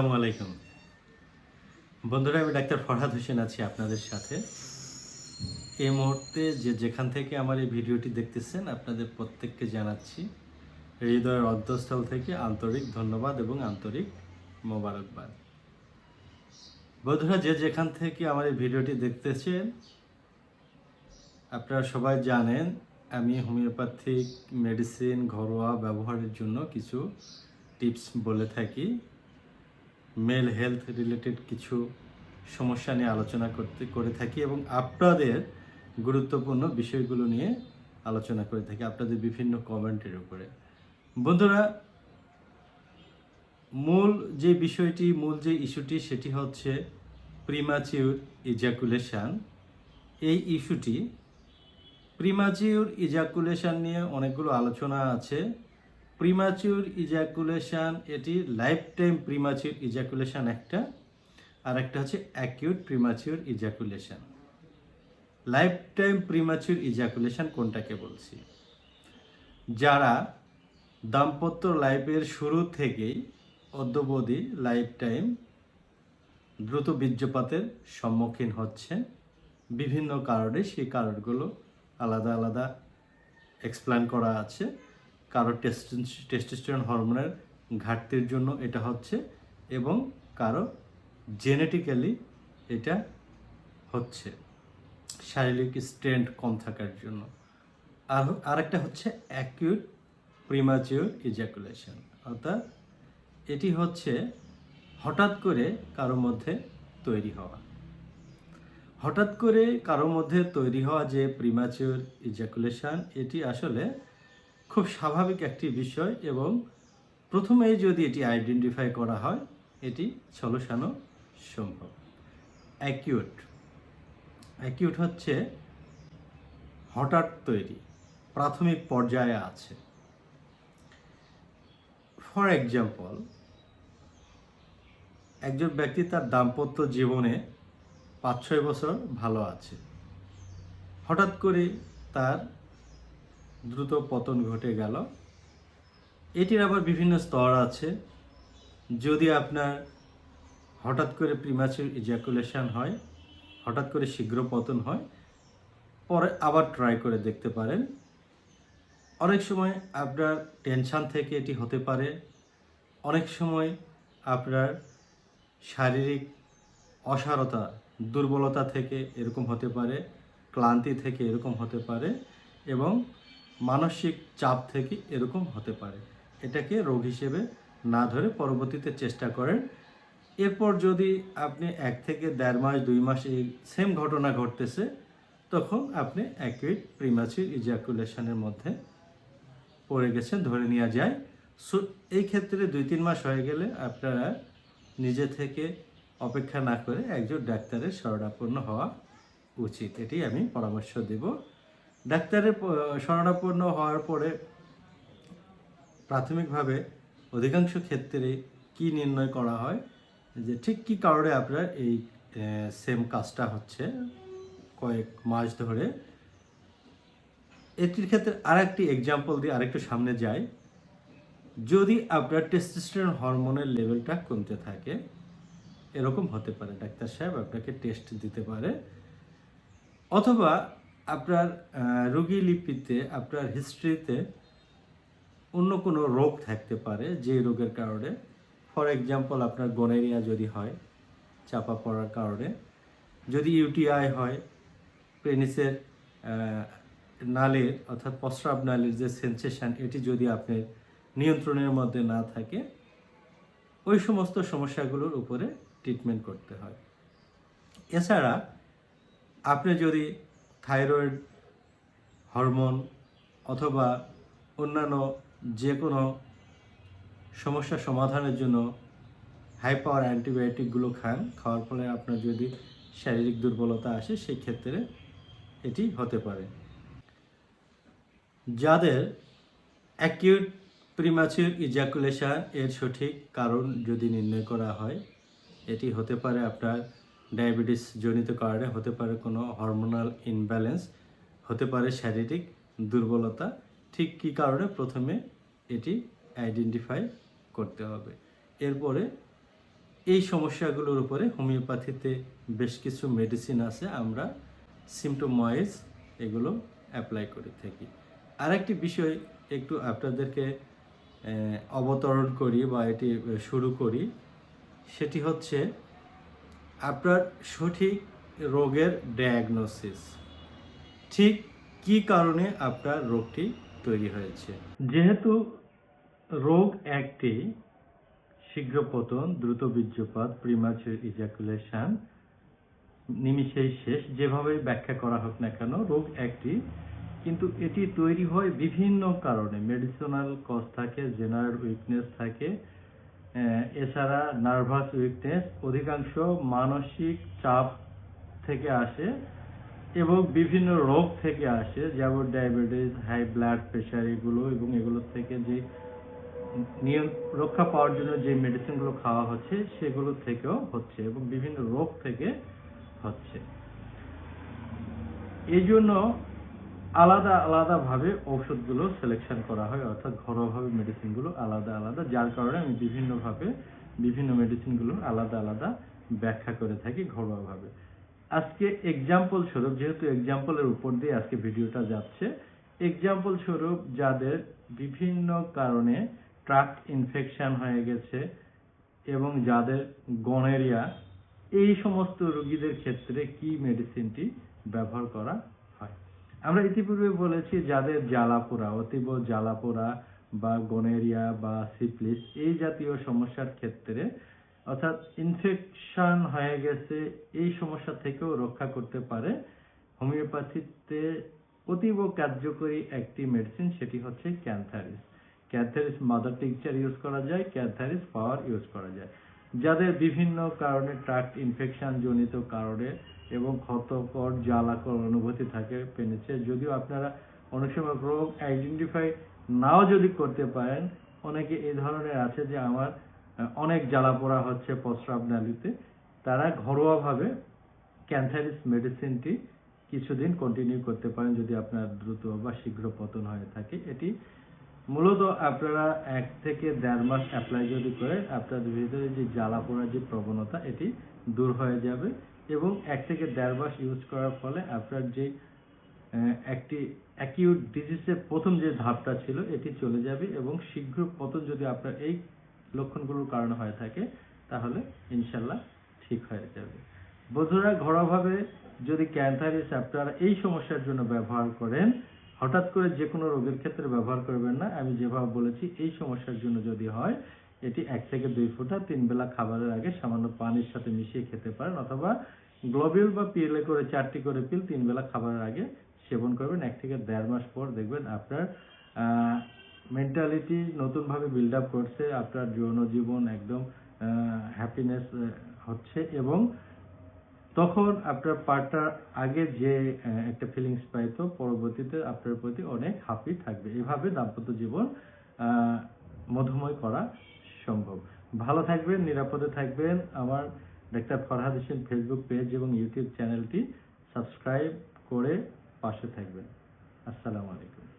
আসসালামু আলাইকুম। বন্ধুরা, আমি ডাক্তার ফরহাদ হোসেন আছি আপনাদের সাথে। এই মুহূর্তে যে যেখান থেকে আমার এই ভিডিওটি দেখতেছেন, আপনাদের প্রত্যেককে জানাচ্ছি হৃদয়ের অর্ধস্থল থেকে আন্তরিক ধন্যবাদ এবং আন্তরিক মোবারকবাদ। বন্ধুরা, যে যেখান থেকে আমার এই ভিডিওটি দেখতেছেন, আপনারা সবাই জানেন, আমি হোমিওপ্যাথিক মেডিসিন ঘরোয়া ব্যবহারের জন্য কিছু টিপস বলে থাকি। মেল হেলথ রিলেটেড কিছু সমস্যা নিয়ে আলোচনা করতে, করে থাকি এবং আপনাদের গুরুত্বপূর্ণ বিষয়গুলো নিয়ে আলোচনা করে থাকি আপনাদের বিভিন্ন কমেন্টের উপরে। বন্ধুরা, মূল যে বিষয়টি, মূল যে ইস্যুটি সেটি হচ্ছে প্রিমাচিউর ইজাকুলেশান। এই ইস্যুটি প্রিমাচিউর ইজাকুলেশান নিয়ে অনেকগুলো আলোচনা আছে। প্রিমাচিউর ইজাকুলেশান এটি লাইফ টাইম প্রিমাচিউর ইজাকুলেশান একটা। আর একটা হচ্ছে acute premature ejaculation lifetime premature ejaculation কোনটাকে বলছি? যারা দাম্পত্য লাইফের শুরু থেকেই অদ্যবধি লাইফ টাইম দ্রুত বীর্যপাতের সম্মুখীন হচ্ছেন, বিভিন্ন কারণে সেই কারণগুলো আলাদা আলাদা এক্সপ্লেন করা আছে। কারও টেস্টোস্টেরন হরমোনের ঘাটতির জন্য এটা হচ্ছে এবং কারও জেনেটিক্যালি এটা হচ্ছে। শারীরিক স্ট্রেন্থ কম থাকার জন্য। আর আরেকটা হচ্ছে অ্যাকিউট প্রিমাচিওর ইজাকুলেশন অর্থাৎ এটি হচ্ছে হঠাৎ করে কারও মধ্যে তৈরি হওয়া। হঠাৎ করে কারও মধ্যে তৈরি হওয়া যে প্রিমাচিওর ইজাকুলেশন এটি আসলে খুব স্বাভাবিক একটি বিষয় এবং প্রথমেই যদি এটি আইডেন্টিফাই করা হয়, এটি সলসানো সম্ভব। অ্যাকিউট অ্যাকিউট হচ্ছে হঠাৎ তৈরি, প্রাথমিক পর্যায়ে আছে। ফর এক্সাম্পল একজন ব্যক্তি তার দাম্পত্য জীবনে পাঁচ ছয় বছর ভালো আছে। হঠাৎ করে তার দ্রুত পতন ঘটে গেল। এটির আবার বিভিন্ন স্তর আছে। যদি আপনার হঠাৎ করে প্রিমাচুর ইজাকুলেশন হয়, হঠাৎ করে শীঘ্র পতন হয়, পরে আবার ট্রাই করে দেখতে পারেন। অনেক সময় আপনার টেনশান থেকে এটি হতে পারে। অনেক সময় আপনার শারীরিক অসারতা, দুর্বলতা থেকে এরকম হতে পারে, ক্লান্তি থেকে এরকম হতে পারে এবং মানসিক চাপ থেকে এরকম হতে পারে। এটাকে রোগ হিসেবে না ধরে পরবর্তীতে চেষ্টা করেন। এরপর যদি আপনি এক থেকে দেড় মাস, দুই মাস এই সেম ঘটনা ঘটতেছে, তখন আপনি অ্যাকুইট প্রিমাচির ইজাকুলেশনের মধ্যে পড়ে গেছেন, ধরে নেওয়া যায়। সো এই ক্ষেত্রে দুই, তিন মাস হয়ে গেলে আপনারা নিজে থেকে অপেক্ষা না করে একজন ডাক্তারের শরণাপন্ন হওয়া উচিত। এটি আমি পরামর্শ দেব। ডাক্তারের শরণাপন্ন হওয়ার পরে প্রাথমিকভাবে অধিকাংশ ক্ষেত্রে কি নির্ণয় করা হয়? যে ঠিক কী কারণে আপনার এই সেম কাজটা হচ্ছে কয়েক মাস ধরে? এটির ক্ষেত্রে আরেকটি এক্সাম্পল দিয়ে আরেকটু সামনে যাই। যদি আপনার টেস্টোস্টেরন হরমোনের লেভেলটা কমতে থাকে, এরকম হতে পারে। ডাক্তার সাহেব আপনাকে টেস্ট দিতে পারে। অথবা আপনার রোগী লিপিতে, আপনার হিস্ট্রিতে অন্য কোনো রোগ থাকতে পারে যে রোগের কারণে। ফর এক্সাম্পল আপনার গনেরিয়া যদি হয়, চাপা পড়ার কারণে। যদি ইউটিআই হয় পেনিসের নালীর, অর্থাৎ প্রস্রাব নালের যে সেন্সেশন এটি যদি আপনার নিয়ন্ত্রণের মধ্যে না থাকে, ওই সমস্ত সমস্যাগুলোর উপরে ট্রিটমেন্ট করতে হয়। এছাড়া, আপনি যদি থাইরয়েড, হরমোন অথবা অন্যান্য যে কোনো সমস্যা সমাধানের জন্য হাই পাওয়ার অ্যান্টিবায়োটিকগুলো খান। খাওয়ার ফলে আপনার যদি শারীরিক দুর্বলতা আসে সেই ক্ষেত্রে এটি হতে পারে। যাদের অ্যাকিউট প্রিমাচিউর ইজাকুলেশন এর সঠিক কারণ যদি নির্ণয় করা হয়, এটি হতে পারে আপনার ডায়াবেটিস জনিত কারণে হতে পারে কোনো হরমোনাল ইনব্যালেন্স হতে পারে শারীরিক দুর্বলতা। ঠিক কী কারণে? প্রথমে এটি আইডেন্টিফাই করতে হবে। এরপরে এই সমস্যাগুলোর উপরে হোমিওপ্যাথিতে বেশ কিছু মেডিসিন আছে, আমরা সিমটোম ওয়াইজ এগুলো অ্যাপ্লাই করে থাকি। আরেকটি বিষয় একটু আপনাদেরকে অবতরণ করি বা এটি শুরু করি, সেটি হচ্ছে আপনার সঠিক রোগের ডায়াগনোসিস ঠিক কি কারণে আপনার রোগটি তৈরি হয়েছে? যেহেতু রোগ একটি শীঘ্র পতন দ্রুত বীর্যপাত প্রিমাচুর ইজাকুলেশন নিমিষেই শেষ, যেভাবে ব্যাখ্যা করা হোক না কেন, রোগ একটি। কিন্তু এটি তৈরি হয় বিভিন্ন কারণে। মেডিসিনাল কজ থাকে জেনারেল উইকনেস থাকে এছাড়া নার্ভাস উইকনেস অধিকাংশ মানসিক চাপ থেকে আসে এবং বিভিন্ন রোগ থেকে আসে, যেমন ডায়াবেটিস হাই ব্লাড প্রেশার এগুলো এবং এগুলো থেকে যে নিয়ম, রক্ষা পাওয়ার জন্য যে মেডিসিনগুলো খাওয়া হচ্ছে সেগুলো থেকেও হচ্ছে এবং বিভিন্ন রোগ থেকে হচ্ছে। এই জন্য আলাদা আলাদা ভাবে ঔষধগুলো সিলেকশন করা হয়, অর্থাৎ ঘরোয়াভাবে মেডিসিনগুলো আলাদা আলাদা। যার কারণে আমি বিভিন্নভাবে বিভিন্ন মেডিসিনগুলো আলাদা আলাদা ব্যাখ্যা করে থাকি ঘরোয়াভাবে। আজকে এক্সাম্পল স্বরূপ, যেহেতু এক্সাম্পলের উপর দিয়ে আজকে ভিডিওটা যাচ্ছে এক্সাম্পল স্বরূপ যাদের বিভিন্ন কারণে ট্রাক ইনফেকশন হয়ে গেছে এবং যাদের গনেরিয়া এই সমস্ত রোগীদের ক্ষেত্রে কি মেডিসিনটি ব্যবহার করা আমরা ইতিপূর্বে বলেছি যাদের জ্বালাপোড়া, অতীব জ্বালাপোড়া বা গনেরিয়া বা সিপ্লিস এই জাতীয় সমস্যার ক্ষেত্রে, অর্থাৎ ইনফেকশন হয়ে গেছে, এই সমস্যা থেকেও রক্ষা করতে পারে। হোমিওপ্যাথিতে অতীব কার্যকরী একটি মেডিসিন সেটি হচ্ছে cantharis cantharis mother tincture use করা যায় ক্যান্থারিস পাওয়ার ইউজ করা যায়। যাদের বিভিন্ন কারণে ট্রাক্ট ইনফেকশন জনিত কারণে এবং ক্ষতকর জ্বালাকর অনুভূতি থাকে পেনেছে, যদিও আপনারা অনেক সময় রোগ আইডেন্টিফাই নাও যদি করতে পারেন, অনেকে এই ধরনের আছে যে আমার অনেক জ্বালা পোড়া হচ্ছে প্রস্রাব নালীতে, তারা ঘরোয়াভাবে ক্যান্থারিস মেডিসিনটি কিছুদিন কন্টিনিউ করতে পারেন যদি আপনার দ্রুত বা শীঘ্র পতন হয়ে থাকে। এটি মূলত আপনারা এক থেকে দেড় মাস অ্যাপ্লাই যদি করেন, আপনাদের ভিতরে যে জ্বালা পোড়ার যে প্রবণতা, এটি দূর হয়ে যাবে এবং এক থেকে দেড় মাস ইউজ করার ফলে আপনার যে একটি অ্যাকিউট ডিজিজের প্রথম যে ধাপটা ছিল, এটি চলে যাবে এবং শীঘ্র পতন যদি আপনার এই লক্ষণগুলোর কারণে হয়ে থাকে, তাহলে ইনশাল্লাহ ঠিক হয়ে যাবে। বন্ধুরা, ঘরোয়াভাবে যদি ক্যান্থারিস আপনারা এই সমস্যার জন্য ব্যবহার করেন হঠাৎ করে যে কোনো রোগের ক্ষেত্রে ব্যবহার করবেন না। আমি যেভাবে বলেছি, এই সমস্যার জন্য যদি হয়, এটি এক থেকে দুই ফোঁটা তিন বেলা খাবারের আগে সামান্য পানির সাথে মিশিয়ে খেতে পারেন অথবা গ্লোবিল বা পিলে করে চারটি করে পিল তিন বেলা খাবারের আগে সেবন করবেন। এক থেকে দেড় মাস পর দেখবেন আপনার মেন্টালিটি নতুনভাবে বিল্ড আপ করছে, আপনার যৌন জীবন একদম হ্যাপিনেস হচ্ছে এবং তখন আপনার পার্টনার আগে যে একটা ফিলিংস পাইতো, পরবর্তীতে আপনার প্রতি অনেক হ্যাপি থাকবে। এভাবে দাম্পত্য জীবন মধুময় করা সম্ভব। ভালো থাকবেন, নিরাপদে থাকবেন। আমার doctor Farhad Hossain Facebook page এবং ইউটিউব চ্যানেলটি সাবস্ক্রাইব করে পাশে থাকবেন। আসসালামু আলাইকুম।